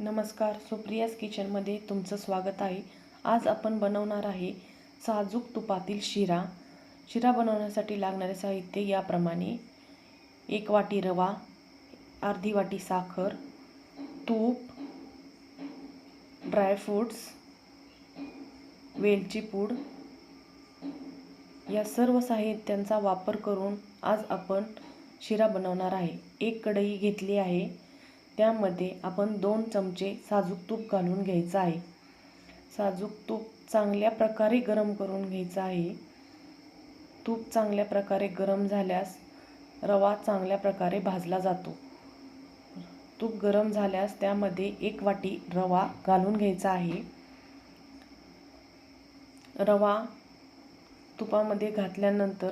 नमस्कार सुप्रियाज किचनमध्ये तुमचं स्वागत आहे. आज आपण बनवणार आहे साजूक तुपातील शिरा. शिरा बनवण्यासाठी लागणारे साहित्य याप्रमाणे एक वाटी रवा अर्धी वाटी साखर तूप ड्रायफ्रूट्स वेलची पूड. या सर्व साहित्यांचा वापर करून आज आपण शिरा बनवणार आहे. एक कढई घेतली आहे. त्यामध्ये आपण दोन चमचे साजूक तूप घालून घ्यायचं आहे. साजूक तूप चांगल्या प्रकारे गरम करून घ्यायचं आहे. तूप चांगल्या प्रकारे गरम झाल्यास रवा चांगल्या प्रकारे भाजला जातो. तूप गरम झाल्यास त्यामध्ये एक वाटी रवा घालून घ्यायचा आहे. रवा तुपामध्ये घातल्यानंतर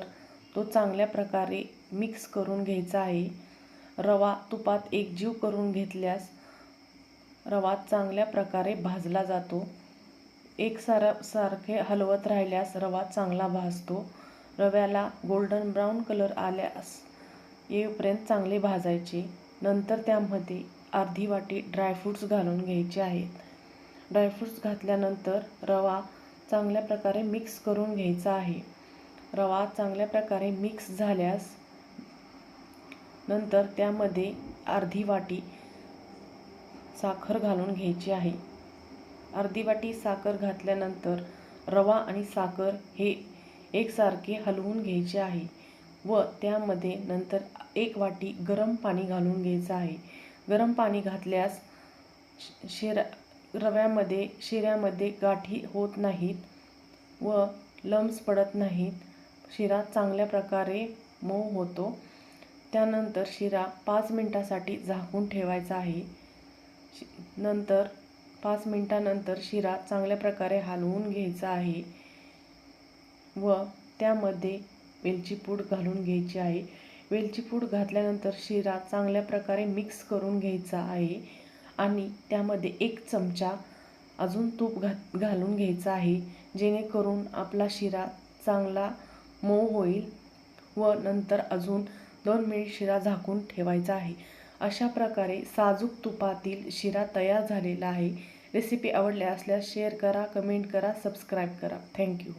तो चांगल्या प्रकारे मिक्स करून घ्यायचा आहे. रवा तुपात एकजीव करून घेतल्यास रवा चांगल्या प्रकारे भाजला जातो. एक सारा सारखे हलवत राहिल्यास रवा चांगला भाजतो. रव्याला गोल्डन ब्राऊन कलर आल्यास येईपर्यंत चांगले भाजायचे. नंतर त्यामध्ये अर्धी वाटी ड्रायफ्रूट्स घालून घ्यायचे आहेत. ड्रायफ्रूट्स घातल्यानंतर रवा चांगल्या प्रकारे मिक्स करून घ्यायचा आहे. रवा चांगल्या प्रकारे मिक्स झाल्यास नंतर त्यामध्ये अर्धी वाटी साखर घालून घ्यायची आहे. अर्धी वाटी साखर घातल्यानंतर रवा आणि साखर हे एकसारखे हलवून घ्यायचे आहे व त्यामध्ये नंतर एक वाटी गरम पाणी घालून घ्यायचं आहे. गरम पाणी घातल्यास शिरा रव्यामध्ये शिऱ्यामध्ये गाठी होत नाहीत व लम्स पडत नाहीत. शिरा चांगल्या प्रकारे मऊ होतो. त्यानंतर शिरा पाच मिनटासाठी झाकून ठेवायचा आहे. नंतर पाच मिनटानंतर शिरा चांगल्या प्रकारे हलवून घ्यायचा आहे व त्यामध्ये वेलची पूड घालून घ्यायची आहे. वेलची पूड घातल्यानंतर शिरा चांगल्या प्रकारे मिक्स करून घ्यायचा आहे आणि त्यामध्ये एक चमचा अजून तूप घात घालून घ्यायचा आहे जेणेकरून आपला शिरा चांगला मऊ होईल व नंतर अजून दोन मिनिट शिरा झाकून ठेवायचा आहे. अशा प्रकारे साजूक तुपातील शिरा तयार झालेला आहे. रेसिपी आवडल्या असल्यास शेअर करा कमेंट करा सबस्क्राईब करा. थँक्यू